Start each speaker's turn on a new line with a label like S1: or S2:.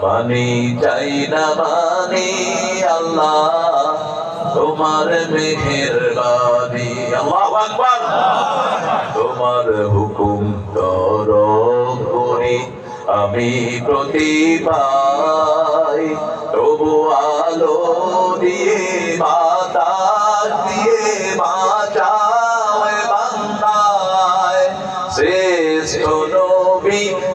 S1: পানি
S2: তোমার আল্লাহু আকবার। তোমার হুকুম তর করি আমি প্রতিভাই তবু আলো দিয়ে নবী।